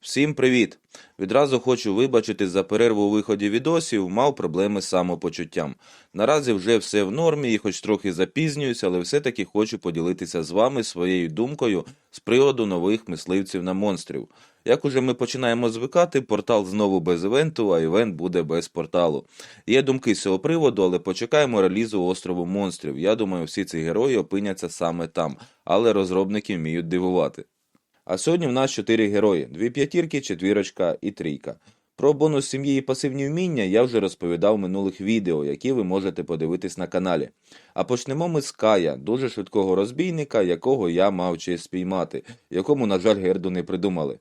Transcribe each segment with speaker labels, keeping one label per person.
Speaker 1: Всім привіт! Відразу хочу вибачити за перерву у виході відосів, мав проблеми з самопочуттям. Наразі вже все в нормі і хоч трохи запізнююсь, але все-таки хочу поділитися з вами своєю думкою з приводу нових мисливців на монстрів. Як уже ми починаємо звикати, портал знову без івенту, а івент буде без порталу. Є думки з цього приводу, але почекаємо релізу острову монстрів. Я думаю, всі ці герої опиняться саме там, але розробники вміють дивувати. А сьогодні в нас чотири герої: дві п'ятірки, четвірочка і трійка. Про бонус сім'ї і пасивні вміння я вже розповідав в минулих відео, які ви можете подивитись на каналі. А почнемо ми з Кая, дуже швидкого розбійника, якого я мав честь спіймати, якому, на жаль, герду не придумали.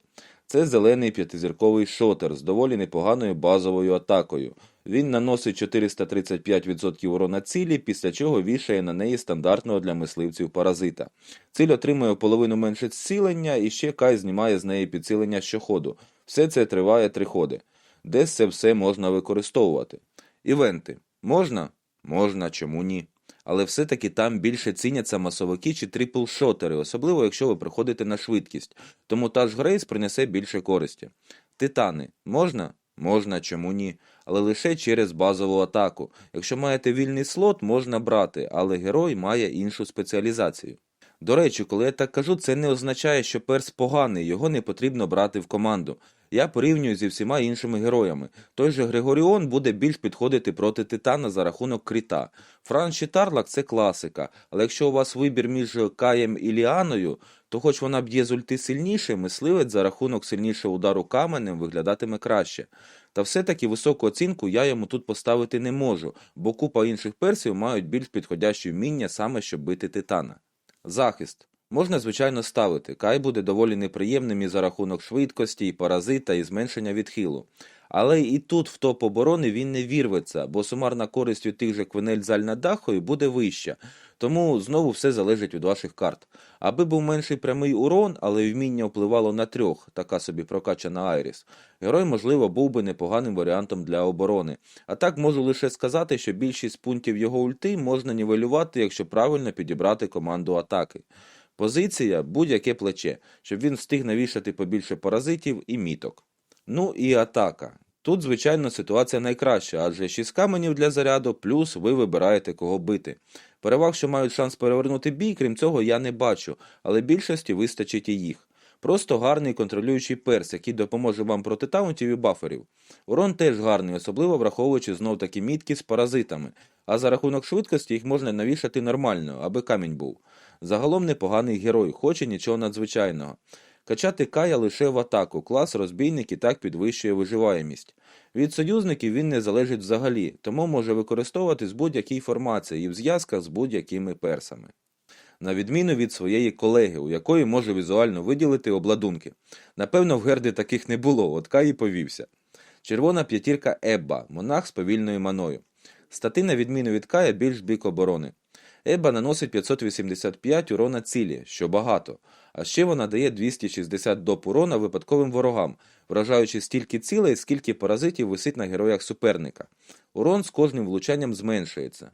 Speaker 1: Це зелений п'ятизірковий шотер з доволі непоганою базовою атакою. Він наносить 435% урона цілі, після чого вішає на неї стандартного для мисливців паразита. Ціль отримує половину менше зцілення і ще Кай знімає з неї підсилення щоходу. Все це триває три ходи. Десь це все можна використовувати. Івенти. Можна? Можна, чому ні? Але все-таки там більше ціняться масовики чи трипл-шотери, особливо якщо ви приходите на швидкість, тому та ж Грейс принесе більше користі. Титани. Можна? Можна, чому ні? Але лише через базову атаку. Якщо маєте вільний слот, можна брати, але герой має іншу спеціалізацію. До речі, коли я так кажу, це не означає, що перс поганий, його не потрібно брати в команду. Я порівнюю зі всіма іншими героями. Той же Григоріон буде більш підходити проти Титана за рахунок кріта. Франц чи Тарлак це класика, але якщо у вас вибір між Каєм і Ліаною, то хоч вона б'є з ульти сильніше, мисливець за рахунок сильнішого удару каменем виглядатиме краще. Та все-таки високу оцінку я йому тут поставити не можу, бо купа інших персів мають більш підходящі вміння саме щоб бити Титана. Захист. Можна, звичайно, ставити. Кай буде доволі неприємним і за рахунок швидкості, і паразита, і зменшення відхилу. Але і тут в топ оборони він не вірветься, бо сумарна користь від тих же квинель зальна дахою буде вища. Тому знову все залежить від ваших карт. Аби був менший прямий урон, але вміння впливало на трьох, така собі прокачана Айріс, герой, можливо, був би непоганим варіантом для оборони. А так можу лише сказати, що більшість пунктів його ульти можна нівелювати, якщо правильно підібрати команду атаки. Позиція будь-яке плече, щоб він встиг навішати побільше паразитів і міток. Ну і атака. Тут, звичайно, ситуація найкраща, адже 6 каменів для заряду, плюс ви вибираєте кого бити. Переваг, що мають шанс перевернути бій, крім цього, я не бачу, але більшості вистачить і їх. Просто гарний контролюючий перс, який допоможе вам проти таунтів і баферів. Урон теж гарний, особливо враховуючи знов таки мітки з паразитами, а за рахунок швидкості їх можна навішати нормально, аби камінь був. Загалом непоганий герой, хоче нічого надзвичайного. Качати Кая лише в атаку, клас розбійник і так підвищує виживаємість. Від союзників він не залежить взагалі, тому може використовувати з будь-якій формації і в зв'язках з будь-якими персами. На відміну від своєї колеги, у якої може візуально виділити обладунки. Напевно, в Герди таких не було, от Кай і повівся. Червона п'ятірка Ебба, монах з повільною маною. Стати, на відміну від Кая, більш бік оборони. Еба наносить 585 урона цілі, що багато, а ще вона дає 260 доп урона випадковим ворогам, вражаючи стільки цілей, скільки паразитів висить на героях суперника. Урон з кожним влучанням зменшується.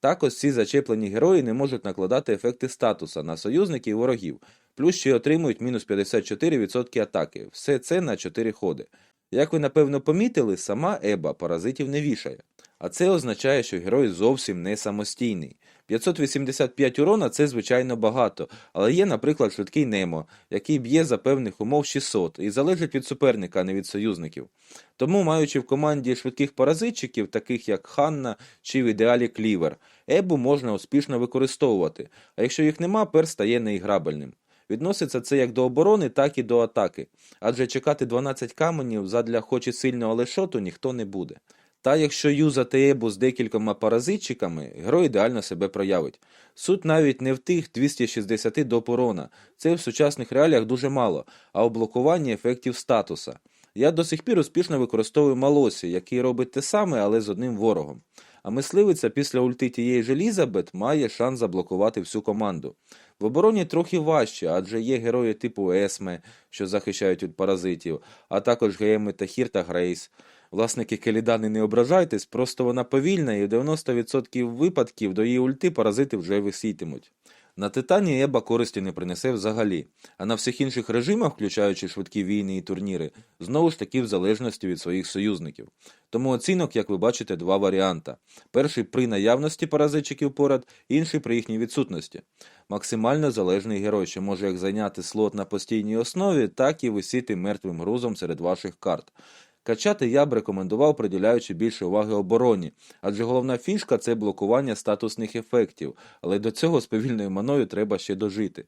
Speaker 1: Також ці зачеплені герої не можуть накладати ефекти статуса на союзників і ворогів, плюс ще отримують мінус 54% атаки. Все це на 4 ходи. Як ви напевно помітили, сама Еба паразитів не вішає. А це означає, що герой зовсім не самостійний. 585 урона це звичайно багато, але є, наприклад, швидкий Немо, який б'є за певних умов 600 і залежить від суперника, а не від союзників. Тому, маючи в команді швидких паразитчиків, таких як Ханна чи в ідеалі Клівер, Ебу можна успішно використовувати, а якщо їх нема, перс стає неіграбельним. Відноситься це як до оборони, так і до атаки, адже чекати 12 каменів задля хоч і сильного лешоту ніхто не буде. Та якщо юзати ебу з декількома паразитчиками, герой ідеально себе проявить. Суть навіть не в тих 260 доп урона, це в сучасних реаліях дуже мало, а у блокуванні ефектів статуса. Я до сих пір успішно використовую Малосі, який робить те саме, але з одним ворогом. А мисливиця після ульти тієї ж Елізабет має шанс заблокувати всю команду. В обороні трохи важче, адже є герої типу Есме, що захищають від паразитів, а також геми Тахір та Грейс. Власники Келідани не ображайтесь, просто вона повільна і в 90% випадків до її ульти паразити вже висітимуть. На Титані Еба користі не принесе взагалі, а на всіх інших режимах, включаючи швидкі війни і турніри, знову ж таки в залежності від своїх союзників. Тому оцінок, як ви бачите, два варіанта. Перший при наявності паразитчиків поряд, інший при їхній відсутності. Максимально залежний герой, що може як зайняти слот на постійній основі, так і висіти мертвим грузом серед ваших карт. Качати я б рекомендував, приділяючи більше уваги обороні, адже головна фішка це блокування статусних ефектів, але до цього з повільною маною треба ще дожити.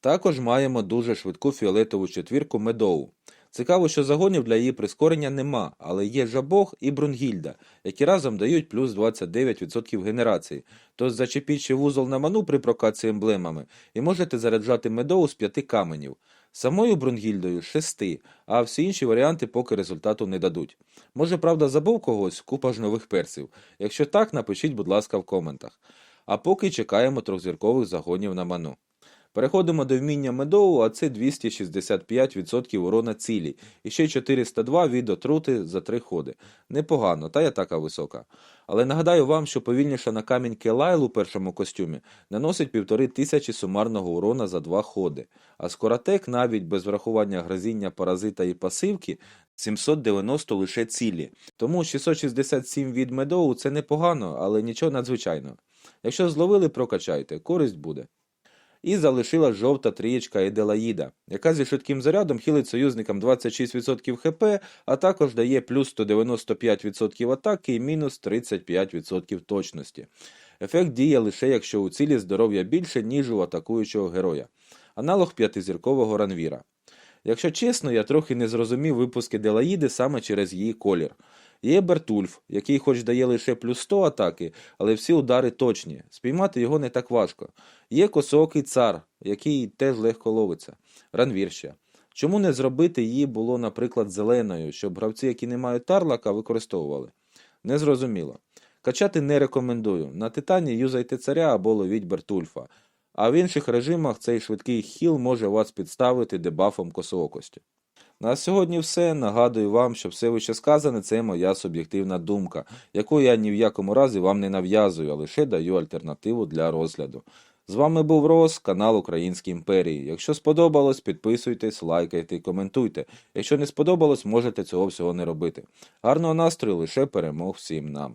Speaker 1: Також маємо дуже швидку фіолетову четвірку Медоу. Цікаво, що загонів для її прискорення нема, але є Жабог і Брунгільда, які разом дають плюс 29% генерації. Тож зачепіть ще вузол на ману при прокаці емблемами і можете заряджати Медоу з 5 каменів. Самою Брунгільдою шести, 6, а всі інші варіанти поки результату не дадуть. Може, правда, забув когось, купа ж нових персів. Якщо так, напишіть, будь ласка, в коментах. А поки чекаємо трьохзіркових загонів на ману. Переходимо до вміння Медоу, а це 265% урона цілі, і ще 402 від отрути за 3 ходи. Непогано, та й атака висока. Але нагадаю вам, що повільніша на камінь Келайл у першому костюмі наносить півтори тисячі сумарного урона за 2 ходи, а скоротек навіть без врахування грозіння паразита і пасивки 790 лише цілі. Тому 667 від Медоу це непогано, але нічого надзвичайного. Якщо зловили, прокачайте, користь буде. І залишила жовта трієчка Еделаїда, яка зі швидким зарядом хилить союзникам 26% хп, а також дає плюс 195% атаки і мінус 35% точності. Ефект діє лише якщо у цілі здоров'я більше, ніж у атакуючого героя. Аналог п'ятизіркового ранвіра. Якщо чесно, я трохи не зрозумів випуски Делаїди саме через її колір. Є Бертульф, який хоч дає лише плюс 100 атаки, але всі удари точні. Спіймати його не так важко. Є косоокий цар, який теж легко ловиться. Ранвірща. Чому не зробити її було, наприклад, зеленою, щоб гравці, які не мають тарлака, використовували? Незрозуміло. Качати не рекомендую. На титані юзайте царя або ловіть Бертульфа. А в інших режимах цей швидкий хіл може вас підставити дебафом косоокості. На сьогодні все. Нагадую вам, що все вище сказане це моя суб'єктивна думка, яку я ні в якому разі вам не нав'язую, а лише даю альтернативу для розгляду. З вами був Рос, канал Українській імперії. Якщо сподобалось, підписуйтесь, лайкайте і коментуйте. Якщо не сподобалось, можете цього всього не робити. Гарного настрою, лише перемог всім нам.